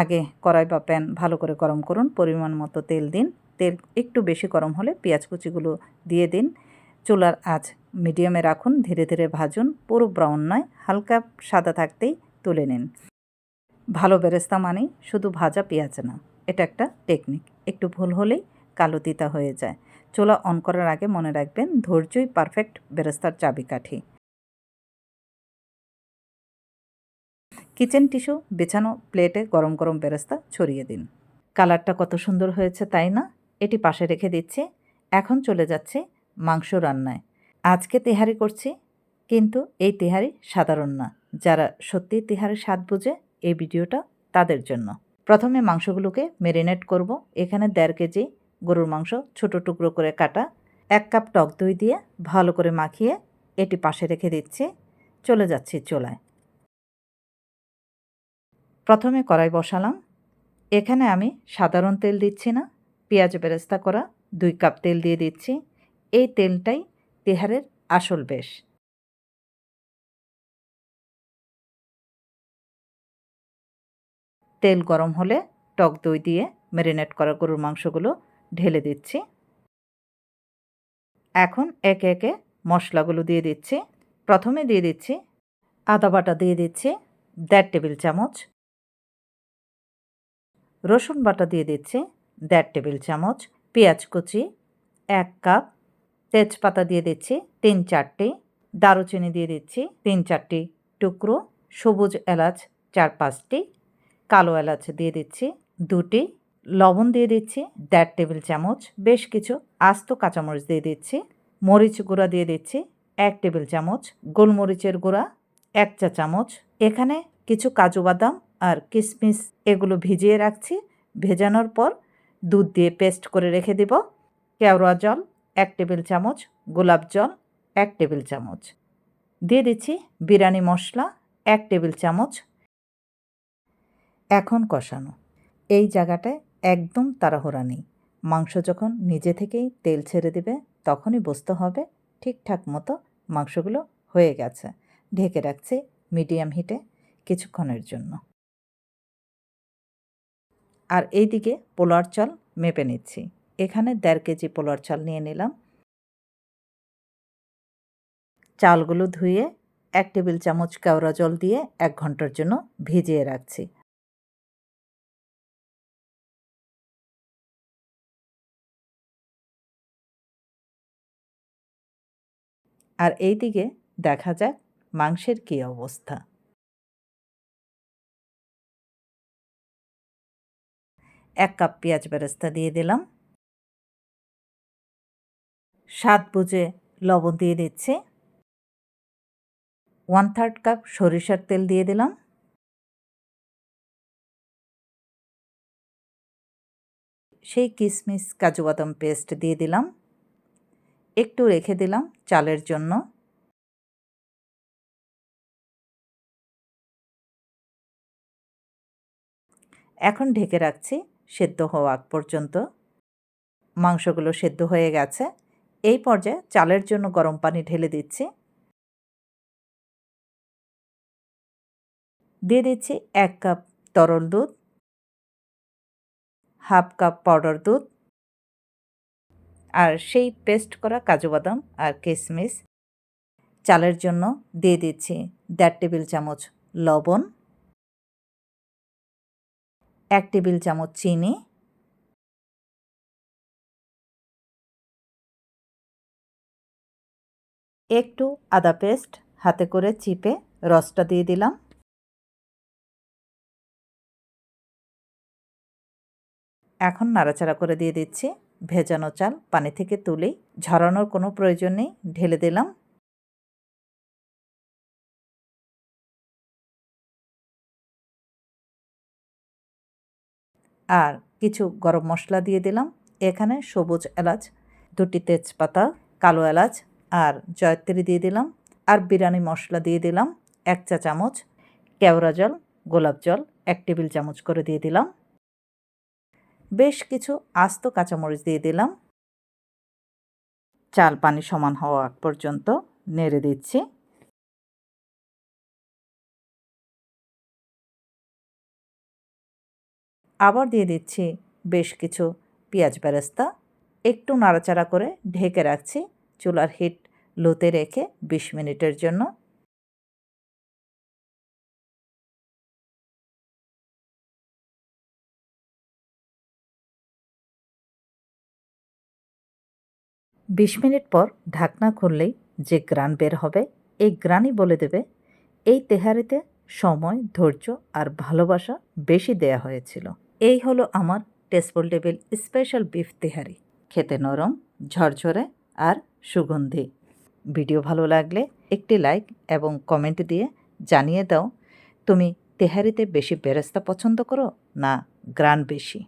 আগে কড়াই বা প্যান ভালো করে গরম করুন, পরিমাণ মতো তেল দিন। তেল একটু বেশি গরম হলে পেঁয়াজ কুচিগুলো দিয়ে দিন। চুলার আঁচ মিডিয়ামে রাখুন, ধীরে ধীরে ভাজুন, পুরো ব্রাউন নয়, হালকা সাদা থাকতেই তুলে নিন। ভালো বেরেস্তা মানেই শুধু ভাজা পেঁয়াজ না, এটা একটা টেকনিক একটু ভুল হলেই কালো তিতা হয়ে যায়। চুলা অন করার আগে মনে রাখবেন, ধৈর্যই পারফেক্ট বেরেস্তার চাবিকাঠি। কিচেন টিস্যু, বেছানো প্লেটে গরম গরম বেরেস্তা ছড়িয়ে দিন। কালারটা কত সুন্দর হয়েছে, তাই না? এটি পাশে রেখে দিচ্ছি। এখন চলে যাচ্ছে মাংস রান্নায়। আজকে তেহারি করছি, কিন্তু এই তেহারি সাধারণ না। যারা সত্যি তেহারির স্বাদ বুঝে এই ভিডিওটা তাদের জন্য। প্রথমে মাংসগুলোকে মেরিনেট করব। এখানে দেড় কেজি গরুর মাংস ছোট টুকরো করে কাটা, এক কাপ টক দই দিয়ে ভালো করে মাখিয়ে এটি পাশে রেখে দিচ্ছি। চলে যাচ্ছি চোলায়। প্রথমে কড়াই বসালাম। এখানে আমি সাধারণ তেল দিচ্ছি না, পেঁয়াজ বেরেস্তা করা, দুই কাপ তেল দিয়ে দিচ্ছি। এই তেলটাই তেহারের আসল বেশ। তেল গরম হলে টক দই দিয়ে ম্যারিনেট করা গরুর মাংসগুলো ঢেলে দিচ্ছি। এখন একে একে মশলাগুলো দিয়ে দিচ্ছি। প্রথমে দিয়ে দিচ্ছি আদা বাটা দিয়ে দিচ্ছি, দেড় টেবিল চামচ রসুন বাটা দিয়ে দিচ্ছি দেড় টেবিল চামচ, পেঁয়াজ কুচি, এক কাপ, তেজপাতা দিয়ে দিচ্ছি তিন চারটি, দারুচিনি দিয়ে দিচ্ছি তিন চারটি টুকরো, সবুজ এলাচ চার পাঁচটি, কালো এলাচ দিয়ে দিচ্ছি দুটি, লবণ দিয়ে দিচ্ছি দেড় টেবিল চামচ, বেশ কিছু আস্ত কাঁচামরিচ দিয়ে দিচ্ছি, মরিচ গুঁড়া দিয়ে দিচ্ছি এক টেবিল চামচ, গোলমরিচের গুঁড়া এক চা চামচ, এখানে কিছু কাজু বাদাম আর কিশমিশ এগুলো ভিজিয়ে রাখছি। ভেজানোর পর দুধ দিয়ে পেস্ট করে রেখে দিব। কেওড়া জল, এক টেবিল চামচ, গোলাপ জল, এক টেবিল চামচ। দিয়ে দিচ্ছি বিরিয়ানি মশলা, এক টেবিল চামচ। এখন কষানো। এই জায়গাটায় একদম তাড়াহুড়া নেই। মাংস যখন নিজে থেকেই তেল ছেড়ে দেবে, তখনই বুঝতে হবে ঠিকঠাক মতো মাংসগুলো হয়ে গেছে। ঢেকে রাখছি মিডিয়াম হিটে কিছুক্ষণের জন্য। আর এইদিকে পোলার চাল মেপে নিচ্ছি। এখানে দেড় কেজি পোলার চাল নিয়ে নিলাম। চালগুলো ধুয়ে এক টেবিল চামচ কেওড়া জল দিয়ে এক ঘণ্টার জন্য ভিজিয়ে রাখছি। আর এই দিকে দেখা যাক মাংসের কী অবস্থা। এক কাপ পেঁয়াজ বেরেস্তা দিয়ে দিলাম। স্বাদ বুঝে লবণ দিয়ে দিচ্ছি। ওয়ান থার্ড কাপ সরিষার তেল দিয়ে দিলাম। সেই কিশমিশ কাজু বাদাম পেস্ট দিয়ে দিলাম। একটু রেখে দিলাম চালের জন্য। এখন ঢেকে রাখছি সেদ্ধ হওয়া পর্যন্ত। মাংসগুলো সেদ্ধ হয়ে গেছে। এই পর্যায়ে চালের জন্য গরম পানি ঢেলে দিচ্ছি। দিয়ে দিচ্ছি এক কাপ তরল দুধ। হাফ কাপ পাউডার দুধ। আর সেই পেস্ট করা কাজু বাদাম আর কিশমিশ চালের জন্য দিয়ে দিচ্ছি দেড় টেবিল চামচ লবণ। এক টেবিল চামচ চিনি। একটু আদা পেস্ট হাতে করে চিপে রসটা দিয়ে দিলাম। এখন নাড়াচাড়া করে দিয়ে দিচ্ছি। ভেজানো চাল পানি থেকে তুলেই ঝরানোর কোনো প্রয়োজন নেই। ঢেলে দিলাম। আর কিছু গরম মশলা দিয়ে দিলাম। এখানে সবুজ এলাচ, দুটি তেজপাতা, কালো এলাচ আর জয়ত্রী দিয়ে দিলাম। আর বিরিয়ানি মশলা দিয়ে দিলাম এক চা চামচ, কেওড়া জল, গোলাপ জল এক টেবিল চামচ করে দিয়ে দিলাম। বেশ কিছু আস্ত কাঁচামরিচ দিয়ে দিলাম। চাল পানি সমান হওয়া পর্যন্ত নেড়ে দিচ্ছি। আবার দিয়ে দিচ্ছি বেশ কিছু পেঁয়াজ বেরেস্তা। একটু নাড়াচাড়া করে ঢেকে রাখছি চুলার হিট লোতে রেখে বিশ মিনিটের জন্য। বিশ মিনিট পর ঢাকনা খুললেই যে গ্রান বের হবে, এই গ্রানই বলে দেবে, এই তেহারিতে সময়, ধৈর্য আর ভালোবাসা বেশি দেয়া হয়েছিল। এই হলো আমার টেস্টফুল টেবিল স্পেশাল বিফ তেহারি। খেতে নরম, ঝরঝরে আর সুগন্ধি। ভিডিও ভালো লাগলে একটি লাইক এবং কমেন্ট দিয়ে জানিয়ে দাও, তুমি তেহারিতে বেশি বেরেস্তা পছন্দ করো না গ্রান বেশি?